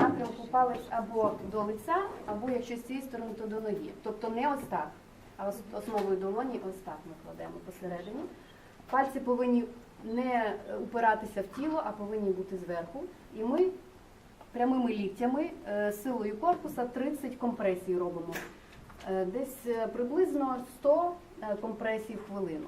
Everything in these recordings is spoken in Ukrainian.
напрямку палець або до лиця, або якщо з цієї сторони, то до ноги. Тобто не ось а основою долоні ось ми кладемо посередині. Пальці повинні не е, упиратися в тіло, а повинні бути зверху. І ми прямими ліктями е, силою корпуса 30 компресій робимо. Е, Десь приблизно 100 е, компресій в хвилину.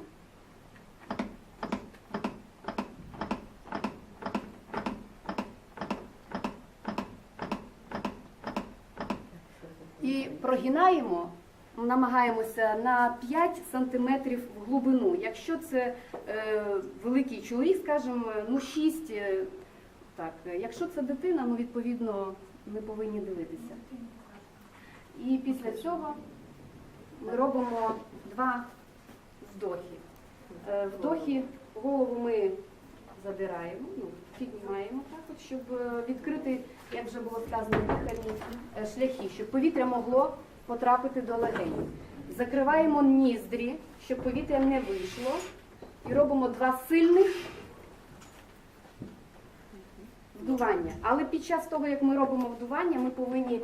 І прогинаємо, намагаємося на 5 сантиметрів в глибину. Якщо це е, великий чоловік, скажімо, ну 6, е, так. Якщо це дитина, ну відповідно ми повинні дивитися. І після цього ми робимо два вдохи. Е, Вдохи голову ми задираємо, ну, піднімаємо так, от, щоб е, відкрити, як вже було сказано, дихальні е, шляхи, щоб повітря могло потрапити до легень. Закриваємо ніздрі, щоб повітря не вийшло. І робимо два сильних вдування. Але під час того, як ми робимо вдування, ми повинні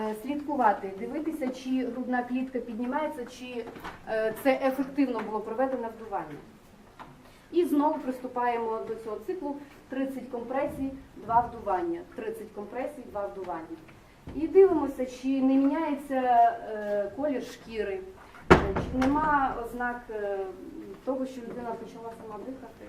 е, слідкувати, дивитися, чи грудна клітка піднімається, чи це ефективно було проведено вдування. І знову приступаємо до цього циклу 30 компресій, 2 вдування. 30 компресій, 2 вдування. І дивимося, чи не міняється е, колір шкіри, чи нема ознак е, того, що людина почала сама дихати.